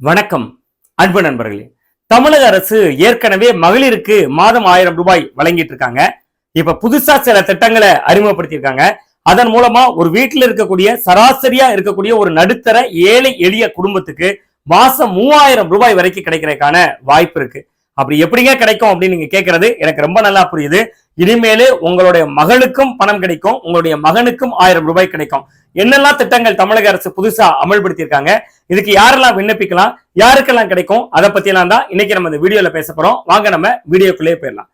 வணக்கம் அன்பு நண்பர்களே. தமிழக அரசு ஏற்கனவே மகளிருக்கு மாதம் ஆயிரம் ரூபாய் வழங்கிட்டு இருக்காங்க. இப்ப புதுசா சில திட்டங்களை அறிமுகப்படுத்தியிருக்காங்க. அதன் மூலமா ஒரு வீட்டில் இருக்கக்கூடிய சராசரியா இருக்கக்கூடிய ஒரு நடுத்தர ஏழை எளிய குடும்பத்துக்கு மாசம் மூவாயிரம் ரூபாய் வரைக்கும் கிடைக்கிறதுக்கான வாய்ப்பு இருக்கு. அப்படி எப்படிங்க கிடைக்கும் அப்படின்னு நீங்க கேட்கறது எனக்கு ரொம்ப நல்லா புரியுது. இனிமேலு உங்களுடைய மகளுக்கும் பணம் கிடைக்கும் உங்களுடைய மகனுக்கும் ஆயிரம் ரூபாய் கிடைக்கும். என்னெல்லாம் திட்டங்கள் தமிழக அரசு புதுசா அமல்படுத்தியிருக்காங்க இதுக்கு யாரெல்லாம் விண்ணப்பிக்கலாம் யாருக்கெல்லாம் கிடைக்கும் அதை பத்தி எல்லாம் தான் இன்னைக்கு நம்ம இந்த வீடியோல பேச போறோம். வாங்க நம்ம வீடியோக்குள்ளேயே போயிடலாம்.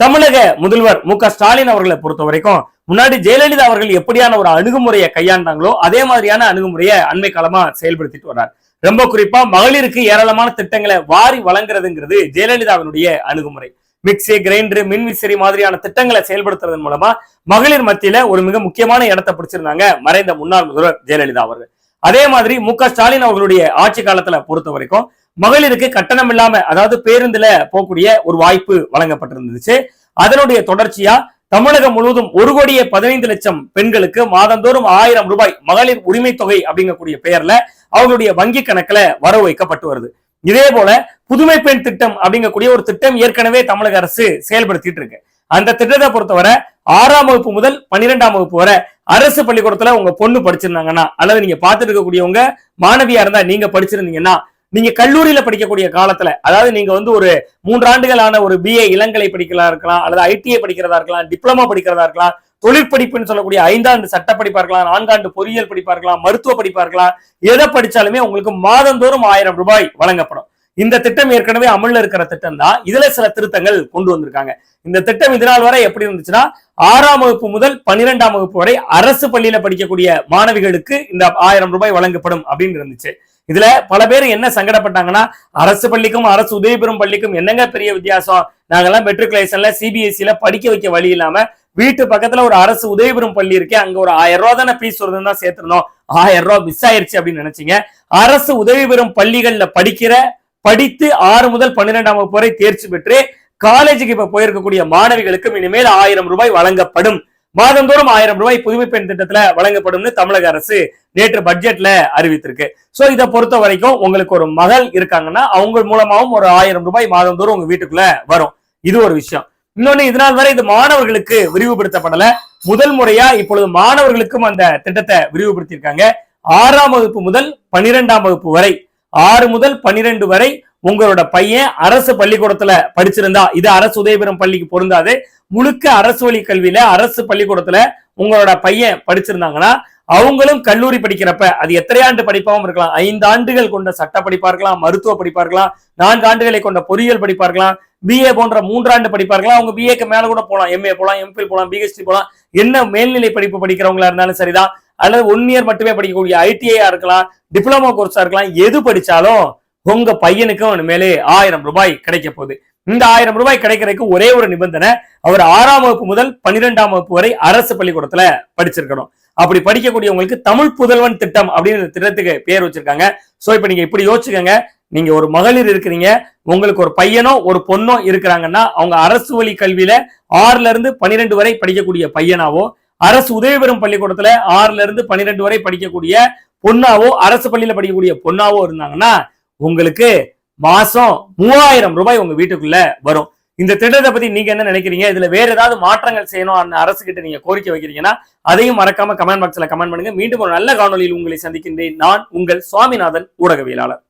தமிழக முதல்வர் மு க ஸ்டாலின் அவர்களை பொறுத்த வரைக்கும் முன்னாடி ஜெயலலிதா அவர்கள் எப்படியான ஒரு அணுகுமுறையை கையாண்டாங்களோ அதே மாதிரியான அணுகுமுறையை அண்மை காலமா செயல்படுத்திட்டு வர்றார். ரொம்ப குறிப்பா மகளிருக்கு ஏராளமான திட்டங்களை வாரி வழங்குறதுங்கிறது ஜெயலலிதாவினுடைய அணுகுமுறை. மிக்சி கிரைண்டர் மின்விசிறி மாதிரியான திட்டங்களை செயல்படுத்துறதன் மூலமா மகளிர் மத்தியில ஒரு மிக முக்கியமான இடத்தை பிடிச்சிருந்தாங்க மறைந்த முன்னாள் முதல்வர் ஜெயலலிதா அவர்கள். அதே மாதிரி மு க ஸ்டாலின் அவர்களுடைய ஆட்சி காலத்துல பொறுத்த வரைக்கும் மகளிருக்கு கட்டணம் இல்லாம அதாவது பேருந்துல போகக்கூடிய ஒரு வாய்ப்பு வழங்கப்பட்டிருந்துச்சு. அதனுடைய தொடர்ச்சியா தமிழகம் முழுவதும் ஒரு கோடியே பதினைந்து லட்சம் பெண்களுக்கு மாதந்தோறும் ஆயிரம் ரூபாய் மகளிர் உரிமை தொகை அப்படிங்கக்கூடிய பெயர்ல அவங்களுடைய வங்கி கணக்குல வரவு வைக்கப்பட்டு வருது. இதே போல புதுமை பெண் திட்டம் அப்படிங்கக்கூடிய ஒரு திட்டம் ஏற்கனவே தமிழக அரசு செயல்படுத்திட்டு இருக்கு. அந்த திட்டத்தை பொறுத்தவரை ஆறாம் வகுப்பு முதல் பன்னிரெண்டாம் வகுப்பு வரை அரசு பள்ளிக்கூடத்துல உங்க பொண்ணு படிச்சிருந்தாங்கன்னா அல்லது நீங்க பார்த்துட்டு இருக்கக்கூடியவங்க மாணவியா இருந்தா நீங்க படிச்சிருந்தீங்கன்னா நீங்க கல்லூரியில படிக்கக்கூடிய காலத்துல அதாவது நீங்க வந்து ஒரு மூன்றாண்டுகளான ஒரு பிஏ இளங்கலை படிக்கிறதா இருக்கலாம் அல்லது ஐடிஐ படிக்கிறதா இருக்கலாம் டிப்ளமா படிக்கிறதா இருக்கலாம் தொழிற்படிப்புன்னு சொல்லக்கூடிய ஐந்தாண்டு சட்ட படிப்பா இருக்கலாம் நான்காண்டு பொறியியல் படிப்பா இருக்கலாம் மருத்துவ படிப்பா இருக்கலாம் எதை படிச்சாலுமே உங்களுக்கு மாதந்தோறும் ஆயிரம் ரூபாய் வழங்கப்படும். இந்த திட்டம் ஏற்கனவே அமல்ல இருக்கிற திட்டம் தான் இதுல சில திருத்தங்கள் கொண்டு வந்திருக்காங்க. இந்த திட்டம் இதனால் வரை எப்படி இருந்துச்சுன்னா ஆறாம் வகுப்பு முதல் பன்னிரெண்டாம் வகுப்பு வரை அரசு பள்ளியில படிக்கக்கூடிய மாணவிகளுக்கு இந்த ஆயிரம் ரூபாய் வழங்கப்படும் அப்படின்னு இருந்துச்சு. இதுல பல பேர் என்ன சங்கடப்பட்டாங்கன்னா அரசு பள்ளிக்கும் அரசு உதவி பெறும் பள்ளிக்கும் என்னங்க பெரிய வித்தியாசம்? நாங்கெல்லாம் மெட்ரிகுலேஷன்ல சிபிஎஸ்சில படிக்க வைக்க வழி இல்லாம வீட்டு பக்கத்துல ஒரு அரசு உதவி பெறும் பள்ளி இருக்கு அங்க ஒரு ஆயிரம் ரூபா தானே ஃபீஸ் வருதுன்னு தான் சேர்த்திருந்தோம். ஆயிரம் ரூபா மிஸ் ஆயிருச்சு அப்படின்னு நினைச்சீங்க. அரசு உதவி பெறும் பள்ளிகள்ல படிக்கிற படித்து ஆறு முதல் பன்னிரெண்டாம் வகுப்பு வரை தேர்ச்சி பெற்று காலேஜுக்கு இப்ப போயிருக்கக்கூடிய மாணவிகளுக்கும் இனிமேல் ஆயிரம் ரூபாய் வழங்கப்படும். மாதந்தோறும் ஆயிரம் ரூபாய் புதுமை பெண் திட்டத்துல வழங்கப்படும்னு தமிழக அரசு நேற்று பட்ஜெட்ல அறிவித்திருக்கு. சோ இதை பொறுத்த வரைக்கும் உங்களுக்கு ஒரு மகள் இருக்காங்கன்னா அவங்க மூலமாவும் ஒரு ஆயிரம் ரூபாய் மாதந்தோறும் உங்க வீட்டுக்குள்ள வரும். இது ஒரு விஷயம். இன்னொன்னு இதனால் வரை இது மாணவர்களுக்கு விரிவுபடுத்தப்படல. முதல் முறையா இப்பொழுது மாணவர்களுக்கும் அந்த திட்டத்தை விரிவுபடுத்தியிருக்காங்க. ஆறாம் வகுப்பு முதல் பனிரெண்டாம் வகுப்பு வரை ஆறு முதல் பனிரெண்டு வரை உங்களோட பையன் அரசு பள்ளிக்கூடத்துல படிச்சிருந்தா இது அரசு உதயபுரம் பள்ளிக்கு பொருந்தாது. முழுக்க அரசு வழி கல்வியில அரசு பள்ளிக்கூடத்துல உங்களோட பையன் படிச்சிருந்தாங்கன்னா அவங்களும் கல்லூரி படிக்கிறப்ப அது எத்தனை ஆண்டு படிப்பாகவும் இருக்கலாம். ஐந்து ஆண்டுகள் கொண்ட சட்ட படிப்பா இருக்கலாம் மருத்துவ படிப்பா இருக்கலாம் நான்கு ஆண்டுகளை கொண்ட பொறியியல் படிப்பா இருக்கலாம் பிஏ போன்ற மூன்றாண்டு படிப்பா இருக்கலாம். அவங்க பிஏக்கு மேல கூட போகலாம் எம்ஏ போகலாம் எம்பில் போகலாம் பிஹெச்டி போகலாம் என்ன மேல்நிலை படிப்பு படிக்கிறவங்களா இருந்தாலும் சரிதான். அல்லது ஒன் இயர் மட்டுமே படிக்கக்கூடிய ஐடிஐயா இருக்கலாம் டிப்ளமோ கோர்ஸா இருக்கலாம். எது படிச்சாலும் உங்க பையனுக்கும் இனிமேலே ஆயிரம் ரூபாய் கிடைக்க போகுது. இந்த ஆயிரம் ரூபாய் கிடைக்கிறதுக்கு ஒரே ஒரு நிபந்தனை அவர் ஆறாம் வகுப்பு முதல் பன்னிரெண்டாம் வகுப்பு வரை அரசு பள்ளிக்கூடத்துல படிச்சிருக்கணும். அப்படி படிக்கக்கூடியவங்களுக்கு தமிழ் புதல்வன் திட்டம் அப்படின்னு இந்த திட்டத்துக்கு பேர் வச்சிருக்காங்க. சோ இப்ப நீங்க இப்படி யோசிச்சுக்கோங்க. நீங்க ஒரு மகளிர் இருக்கிறீங்க. உங்களுக்கு ஒரு பையனோ ஒரு பொண்ணோ இருக்கிறாங்கன்னா அவங்க அரசு வழி கல்வியில ஆறுல இருந்து பன்னிரெண்டு வரை படிக்கக்கூடிய பையனாவோ அரசு உதவி பெறும் பள்ளிக்கூடத்துல ஆறுல இருந்து பன்னிரெண்டு வரை படிக்கக்கூடிய பொண்ணாவோ அரசு பள்ளியில படிக்கக்கூடிய பொண்ணாவோ இருந்தாங்கன்னா உங்களுக்கு மாசம் மூவாயிரம் ரூபாய் உங்க வீட்டுக்குள்ள வரும். இந்த திட்டத்தை பத்தி நீங்க என்ன நினைக்கிறீங்க? இதுல வேற ஏதாவது மாற்றங்கள் செய்யணும் அந்த அரசு கிட்ட நீங்க கோரிக்கை வைக்கிறீங்கன்னா அதையும் மறக்காம கமெண்ட் பாக்ஸ்ல கமெண்ட் பண்ணுங்க. மீண்டும் ஒரு நல்ல காணொலியில் உங்களை சந்திக்கின்றேன். நான் உங்கள் சுவாமிநாதன் ஊடகவியலாளர்.